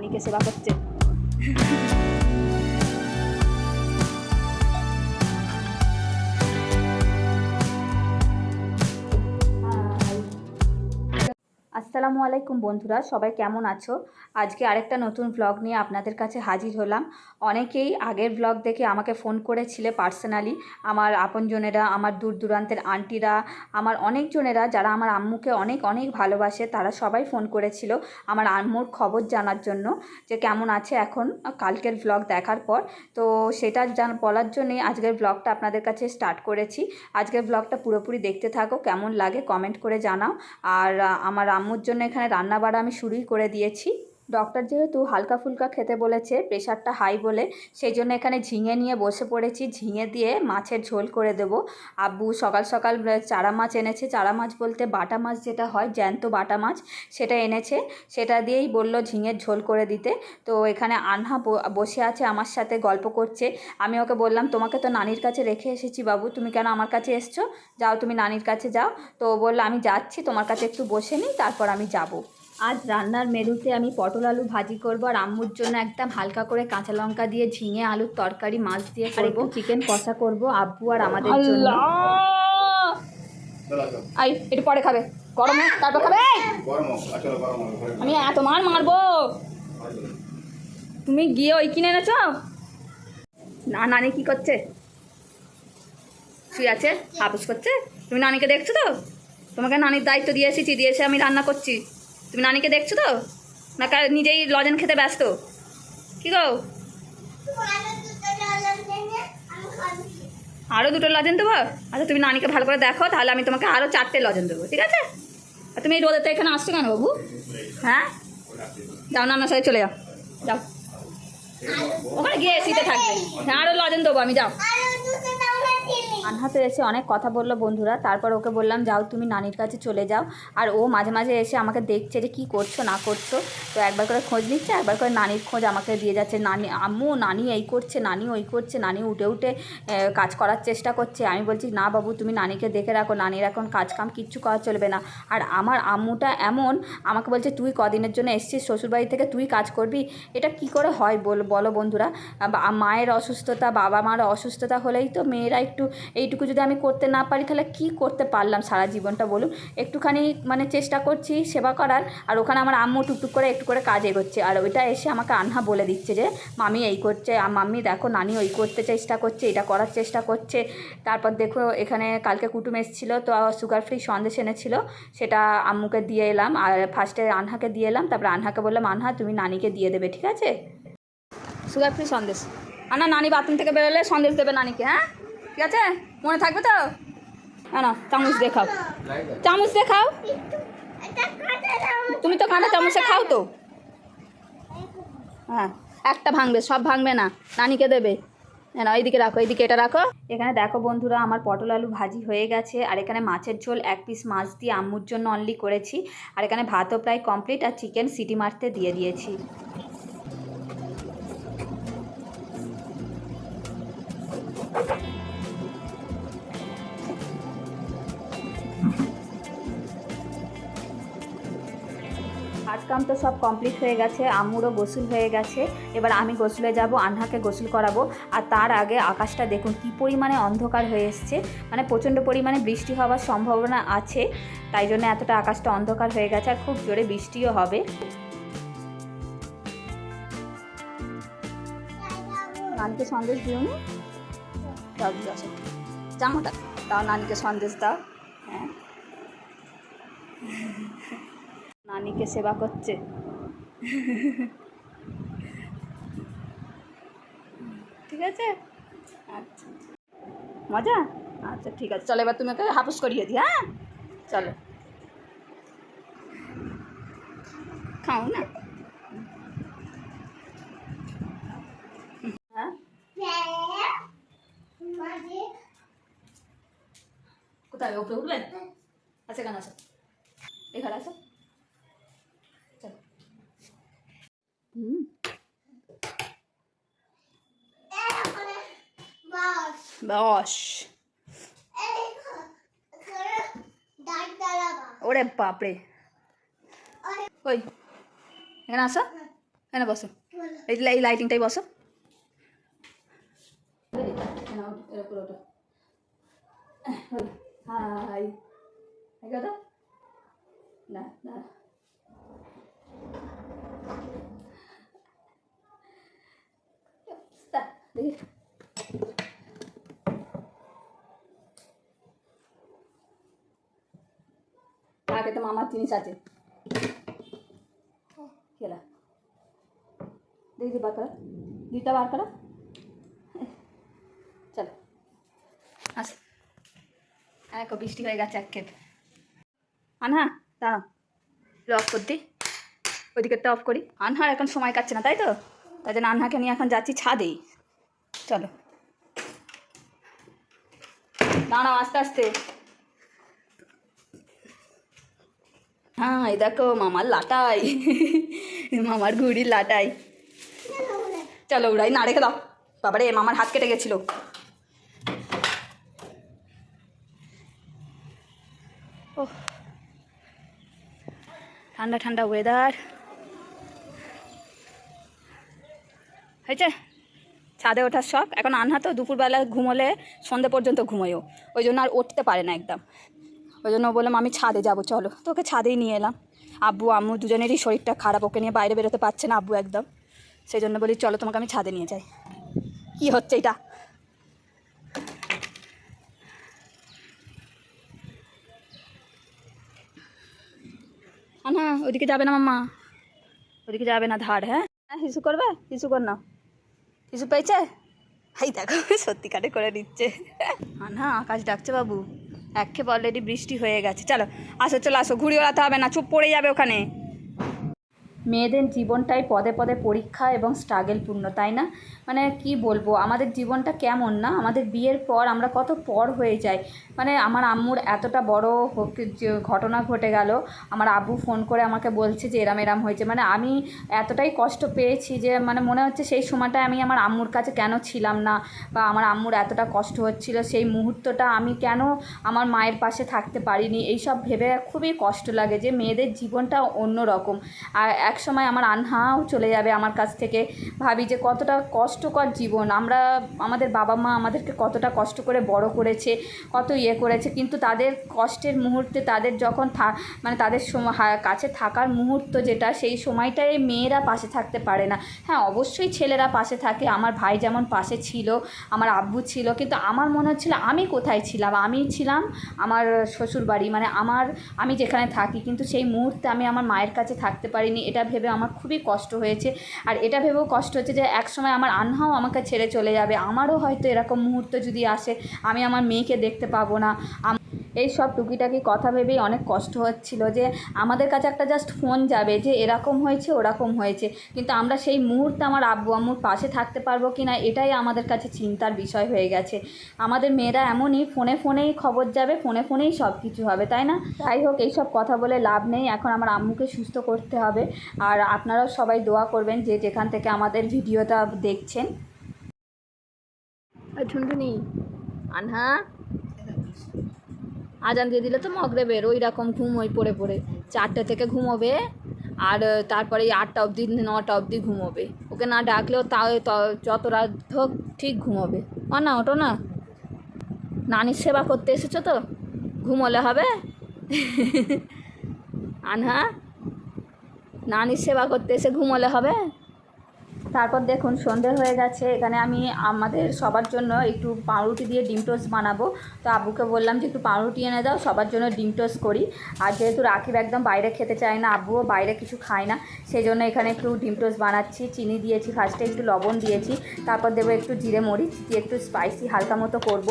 নানিকে সেবা করছে আসসালামু আলাইকুম বন্ধুরা, সবাই কেমন আছো? আজকে আরেকটা নতুন ব্লগ নিয়ে আপনাদের কাছে হাজির হলাম। অনেকেই আগের ব্লগ দেখে আমাকে ফোন করেছিলে পার্সোনালি আমার আপনজনেরা, আমার দূর দূরান্তের আন্টিরা, আমার অনেকজনেরা, যারা আমার আম্মুকে অনেক অনেক ভালোবাসে, তারা সবাই ফোন করেছিল আমার আম্মুর খবর জানার জন্য যে কেমন আছে এখন কালকের ব্লগ দেখার পর। তো সেটা জান, বলার জন্যই আজকের ব্লগটা আপনাদের কাছে স্টার্ট করেছি। আজকের ব্লগটা পুরোপুরি দেখতে থাকো, কেমন লাগে কমেন্ট করে জানাও। আর আমার আম্মুর জন্য এখানে রান্না বাড়া আমি শুরুই করে দিয়েছি। ডক্টর যেহেতু হালকা ফুলকা খেতে বলেছে প্রেশারটা হাই বলে, সেই জন্য এখানে ঝিঙে নিয়ে বসে পড়েছি। ঝিঙে দিয়ে মাছের ঝোল করে দেবো। আব্বু সকাল সকাল চারা মাছ এনেছে। চারা মাছ বলতে বাটা মাছ যেটা হয়, জ্যান্ত বাটা মাছ, সেটা এনেছে। সেটা দিয়েই বলল ঝিঙের ঝোল করে দিতে। তো এখানে আনহা বসে আছে, আমার সাথে গল্প করছে। আমি ওকে বললাম, তোমাকে তো নানির কাছে রেখে এসেছি বাবু, তুমি কেন আমার কাছে এসছো? যাও, তুমি নানির কাছে যাও। তো বলল, আমি যাচ্ছি, তোমার কাছে একটু বসে নিই, তারপর আমি যাব। আজ রান্নার মেনুতে আমি পটল আলু ভাজি করব আর আম্মুর জন্য একদম হালকা করে কাঁচা লঙ্কা দিয়ে ঝিঙে আলুর তরকারি মাছ দিয়ে করব চিকেন কষা করব আব্বু আর আমাদের জন্য। আই একটু পরে খাবে। গরম হোক, তারপর খাবে। ঘরে আমি এত মার মারবো। তুমি গিয়ে ওই কিনে এনেছ? না নানি কি করছে? শুয়ে আছে হাপুস করছে? তুমি নানিকে দেখছ তো? তোমাকে নানির দায়িত্ব দিয়ে এসেছি দিয়ে এসে আমি রান্না করছি। তুমি নানিকে দেখছ তো? না নিজেই লজেন খেতে ব্যস্ত। কি গো? আরও দুটো লজেন দেবো? আচ্ছা তুমি নানিকে ভালো করে দেখো, তাহলে আমি তোমাকে আরও চারটে লজেন দেবো, ঠিক আছে? আর তুমি এই রোদে তো এখানে আসছো কেন বাবু? হ্যাঁ? যাও, নানার সাথে চলে যাও। যাও। ওখানে গিয়ে এসিতে থাকবে। হ্যাঁ আরও লজেন দেবো আমি, যাও। আনহাতে এসে অনেক কথা বলল বন্ধুরা। তারপর ওকে বললাম, যাও তুমি নানির কাছে চলে যাও। আর ও মাঝে মাঝে এসে আমাকে দেখছে যে কি করছ, না করছ। তো একবার করে খোঁজ নিচ্ছে, একবার করে নানির খোঁজ আমাকে দিয়ে যাচ্ছে। নানি, আম্মু, নানি এই করছে, নানি ওই করছে, নানি উঠে উঠে কাজ করার চেষ্টা করছে। আমি বলছি, না বাবু, তুমি নানিকে দেখে রাখো। নানির এখন কাজ কাম কিচ্ছু করা চলবে না। আর আমার আম্মুটা এমন, আমাকে বলছে, তুই কদিনের জন্য এসছিস? শ্বশুরবাড়ি থেকে তুই কাজ করবি? এটা কি করে হয় বল, বলো বন্ধুরা। মায়ের অসুস্থতা, বাবা মার অসুস্থতা হলেই তো মেয়েরা একটু এইটুকু যদি আমি করতে না পারি তাহলে কি করতে পারলাম সারা জীবনটা বলুন? একটুখানি মানে চেষ্টা করছি সেবা করার আর ওখানে আমার আম্মু টুকটুক করে একটু করে কাজ এগোচ্ছে। আর ওইটা এসে আমাকে আনহা বলে দিচ্ছে যে মামি এই করছে আর মাম্মি দেখো নানি ওই করতে চেষ্টা করছে এটা করার চেষ্টা করছে। তারপর দেখো এখানে কালকে কুটুম এসেছিল তো সুগার ফ্রি সন্দেশ এনেছিল সেটা আম্মুকে দিয়ে এলাম। আর ফার্স্টে আনহাকে দিয়ে এলাম তারপর আনহাকে বললাম আনহা তুমি নানিকে দিয়ে দেবে ঠিক আছে? Sugar free Sandesh. আর না নানি বাথরুম থেকে বেরোলে সন্দেশ দেবে নানিকে হ্যাঁ? ঠিক আছে? মনে থাকবে তো? না চামচ দেখাও। চামচ দিয়ে খাও তুমি তো কাঁটা চামচে খাও তো। হ্যাঁ একটা ভাঙবে, সব ভাঙবে না। নানিকে দেবে। না এইদিকে রাখো, এইদিকে এটা রাখো। এখানে দেখো বন্ধুরা, আমার পটল আলু ভাজি হয়ে গেছে, আর এখানে মাছের ঝোল এক পিস মাছ দিয়ে আম্মুর জন্য অনলি করেছি। আর এখানে ভাতও প্রায় কমপ্লিট আর চিকেন সিটি মারতে দিয়ে দিয়েছি। কাজ কাম তো সব কমপ্লিট হয়ে গেছে, আম্মুরও গোসল হয়ে গেছে। এবার আমি গোসলে যাব, আনহাকে গোসল করাবো। আর তার আগে আকাশটা দেখুন, কী পরিমাণে অন্ধকার হয়ে এসছে। মানে প্রচণ্ড পরিমাণে বৃষ্টি হওয়ার সম্ভাবনা আছে, তাই জন্য এতটা আকাশটা অন্ধকার হয়ে গেছে, আর খুব জোরে বৃষ্টিও হবে। নানিকে সন্দেশ দিও নি জামাটা দাও, নানিকে সন্দেশ দাও। হ্যাঁ। নানিকে সেবা করছে। ঠিক আছে? আচ্ছা মজা? আচ্ছা ঠিক আছে। চলো, এবার তুমি ওকে হাফুস করিয়ে দি হ্যাঁ? চলো। খাও না হ্যাঁ কোথায় ওপরে উঠবেন আচ্ছা কেন আসো এখানে আসো চলো হুম বস ওরে বাপরে। ওই, এখানে আসো। এখানে বসো। এই এই লাইটিংটাই বসো। হাই কথা না না। দেখি। আগে তো মামার জিনিস আছে। খেলা দেখি বার করা। দুইটা বার করা। আস। এক বৃষ্টি হয়ে গেছে এক খেপ। আনহা, দাঁড়াও। অফ করতে ওইদিকেরটা অফ করি। আনহার এখন সময় কাটছে না, তাই তো? তাই জন্য আনহাকে নিয়ে এখন যাচ্ছি ছাদেই চলো। দাঁড়াও আস্তে আস্তে। হ্যাঁ এই দেখো, মামার লাটাই। মামার ঘুড়ির লাটাই। চলো উড়াই না রেখে দাও। বাবারে, মামার হাত কেটে গেছিল। ঠান্ডা ঠান্ডা ওয়েদার হয়েছে? ছাদে ওঠার শখ। এখন আনহা তো দুপুরবেলা ঘুমোলে সন্ধে পর্যন্ত ঘুমোয়ও ওই জন্য আর উঠতে পারে না একদম। ওই জন্য বললাম আমি ছাদে যাব, চলো। তো ওকে ছাদেই নিয়ে এলাম। আব্বু, আম্মু দুজনেরই শরীরটা খারাপ, ওকে নিয়ে বাইরে বেরোতে পারছে না আব্বু একদম। সেই জন্য বলি, চলো, তোমাকে আমি ছাদে নিয়ে যাই। কি হচ্ছে এটা? আনা ওইদিকে যাবে না মাম্মা। ওদিকে যাবে না ধার হ্যাঁ? হ্যাঁ হিসু করবে? হিসু কর না। হিসু পেয়েছে? হাই দেখো, সত্যিকারে করে দিচ্ছে আনা, আকাশ ডাকছে বাবু। এক খেপ অলরেডি বৃষ্টি হয়ে গেছে। চলো, আসো চলো, আসো, ঘুড়ি ওড়াতে হবে না, চুপ পড়ে যাবে ওখানে। মেয়েদের জীবনটাই পদে পদে পরীক্ষা এবং স্ট্রাগেলপূর্ণ তাই না? মানে কি বলব, আমাদের জীবনটা কেমন না? আমাদের বিয়ের পর আমরা কত পর হয়ে যাই। মানে আমার আম্মুর এতটা বড় ঘটনা ঘটে গেল, আমার আব্বু ফোন করে আমাকে বলছে যে এরাম এরাম হয়েছে। মানে আমি এতটাই কষ্ট পেয়েছি যে মানে মনে হচ্ছে সেই সময়টা আমি আমার আম্মুর কাছে কেন ছিলাম না? বা আমার আম্মুর এতটা কষ্ট হচ্ছিল, সেই মুহূর্তটা আমি কেন আমার মায়ের পাশে থাকতে পারিনি? এইসব ভেবে খুবই কষ্ট লাগে যে মেয়েদের জীবনটা অন্য রকম আর এক সময় আমার আনহাও চলে যাবে আমার কাছ থেকে। ভাবি যে কতটা কষ্টকর জীবন। আমরা, আমাদের বাবা মা আমাদেরকে কতটা কষ্ট করে বড় করেছে, কত ইয়ে করেছে, কিন্তু তাদের কষ্টের মুহূর্তে তাদের যখন থা মানে তাদের কাছে থাকার মুহূর্ত যেটা, সেই সময়টায় মেয়েরা পাশে থাকতে পারে না। হ্যাঁ অবশ্যই ছেলেরা পাশে থাকে। আমার ভাই যেমন পাশে ছিল, আমার আব্বু ছিল, কিন্তু আমার মনে হচ্ছিল আমি কোথায় ছিলাম? আমি ছিলাম আমার শ্বশুর বাড়ি মানে আমার, আমি যেখানে থাকি, কিন্তু সেই মুহূর্তে আমি আমার মায়ের কাছে থাকতে পারিনি। এটা ভেবে আমার খুবই কষ্ট হয়েছে। আর এটা ভেবেও কষ্ট হচ্ছে যে এক সময় আমার আনহাও আমাকে ছেড়ে চলে যাবে। আমারও হয়তো এরকম মুহূর্ত যদি আসে, আমি আমার মেয়েকে দেখতে পাবো না। এই সব টুকিটাকি কথা ভেবেই অনেক কষ্ট হচ্ছিল যে আমাদের কাছে একটা জাস্ট ফোন যাবে যে এরকম হয়েছে ওরকম হয়েছে। কিন্তু আমরা সেই মুহূর্তে আমার আব্বু আম্মুর পাশে থাকতে পারব কি না এটাই আমাদের কাছে চিন্তার বিষয় হয়ে গেছে। আমাদের মেয়েরা এমনই ফোনে ফোনেই খবর যাবে ফোনে ফোনেই সব কিছু হবে তাই না? যাই হোক এইসব কথা বলে লাভ নেই এখন আমার আম্মুকে সুস্থ করতে হবে। আর আপনারাও সবাই দোয়া করবেন যে যেখান থেকে আমাদের ভিডিওটা দেখছেন। ঝুনঝুনি। আনহা। আজান দিয়ে দিলে তো মগরেবের ওই রকম ঘুম ওই পড়ে পড়ে। চারটে থেকে ঘুমোবে আর তারপরে এই আটটা অবধি, নটা অবধি ঘুমোবে। ওকে না ডাকলেও তাও যত রাত হোক ঠিক ঘুমোবে। ও না ওটো না। নানির সেবা করতে এসেছ তো? ঘুমোলে হবে? আনহা, নানির সেবা করতে এসে ঘুমোলে হবে? তারপর দেখুন, সন্ধে হয়ে গেছে। এখানে আমি আমাদের সবার জন্য একটু পাউরুটি দিয়ে ডিম টোস্ট বানাবো। তো আব্বুকে বললাম যে, একটু পাউরুটি এনে দাও, সবার জন্য ডিম টোস্ট করি। আর যেহেতু রাখিব একদম বাইরে খেতে চায় না, আব্বুও বাইরে কিছু খায় না সেই জন্য এখানে একটু ডিম টোস্ট বানাচ্ছি, চিনি দিয়েছি ফার্স্টে একটু লবণ দিয়েছি, তারপর দেবো একটু জিরে মরিচ, দিয়ে একটু স্পাইসি হালকা মতো করব।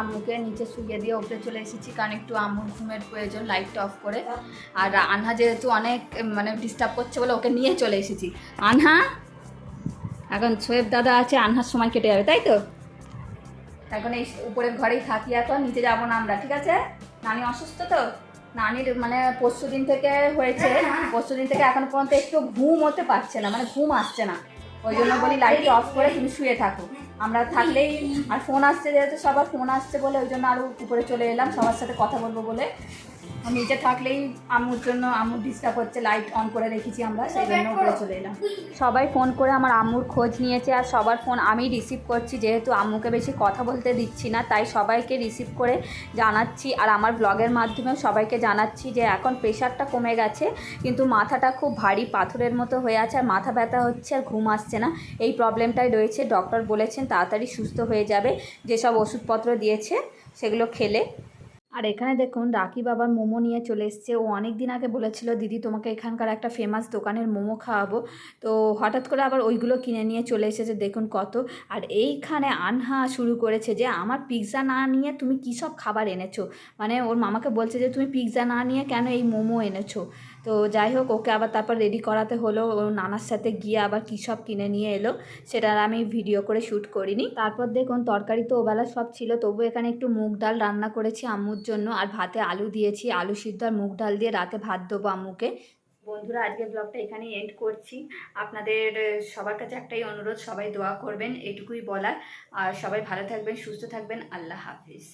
আম্মুকে নিচে শুয়ে দিয়ে উপরে চলে এসেছি, কারণ একটু আম্মুর ঘুমের প্রয়োজন লাইটটা অফ করে। আর আনহা যেহেতু অনেক মানে ডিস্টার্ব করছে বলে ওকে নিয়ে চলে এসেছি। আনহা? এখন সোয়েব দাদা আছে, আনহার সময় কেটে যাবে, তাই তো? এখন এই উপরের ঘরেই থাকি এখন, নিচে যাব না আমরা, ঠিক আছে? নানি অসুস্থ তো? নানির মানে পরশু দিন থেকে হয়েছে। পরশু দিন থেকে এখন পর্যন্ত একটু ঘুম হতে পারছে না মানে ঘুম আসছে না। ওই জন্য বলি লাইট অফ করে তুমি শুয়ে থাকো। আমরা থাকলেই আর ফোন আসছে যেহেতু সবার ফোন আসছে বলে ওই জন্য আরও উপরে চলে এলাম, সবার সাথে কথা বলব বলে। নিচে থাকলেই আম্মুর জন্য আম্মুর ডিস্টার্ব হচ্ছে লাইট অন করে রেখেছি আমরা সেই জন্য উপরে চলে এলাম। সবাই ফোন করে আমার আম্মুর খোঁজ নিয়েছে আর সবার ফোন আমি রিসিভ করছি যেহেতু আম্মুকে বেশি কথা বলতে দিচ্ছি না তাই সবাইকে রিসিভ করে জানাচ্ছি আর আমার ব্লগের মাধ্যমেও সবাইকে জানাচ্ছি যে এখন প্রেশারটা কমে গেছে কিন্তু মাথাটা খুব ভারী পাথরের মতো হয়ে আছে আর মাথা ব্যথা হচ্ছে আর ঘুম আসছে না। এই প্রবলেমটাই রয়েছে ডক্টর বলেছেন তাড়াতাড়ি সুস্থ হয়ে যাবে যেসব ওষুধপত্র দিয়েছে সেগুলো খেলে আর এখানে দেখুন রাকি বাবার মোমো নিয়ে চলে এসছে। ও অনেক দিন আগে বলেছিল, দিদি, তোমাকে এখানকার একটা ফেমাস দোকানের মোমো খাওয়াবো। তো হঠাৎ করে আবার ওইগুলো কিনে নিয়ে চলে এসেছে, দেখুন কত। আর এইখানে আনহা শুরু করেছে যে, আমার পিৎজা না নিয়ে তুমি কী সব খাবার এনেছো? মানে ওর মামাকে বলছে যে, তুমি পিৎজা না নিয়ে কেন এই মোমো এনেছো? তো যাই হোক, ওকে আবার তারপর রেডি করাতে হলো। ওর নানার সাথে গিয়ে আবার কী সব কিনে নিয়ে এলো, সেটা আর আমি ভিডিও করে শ্যুট করিনি। তারপর দেখুন, তরকারি তো ওবেলা সব ছিল তবু এখানে একটু মুগ ডাল রান্না করেছি আম্মুর জন্য। আর ভাতে আলু দিয়েছি, আলু সিদ্ধ আর মুগ ডাল দিয়ে রাতে ভাত দেবো আম্মুকে। বন্ধুরা, আজকের ব্লগটা এখানেই এন্ড করছি। আপনাদের সবার কাছে একটাই অনুরোধ, সবাই দোয়া করবেন, এটুকুই বলার। আর সবাই ভালো থাকবেন, সুস্থ থাকবেন, আল্লাহ হাফিজ।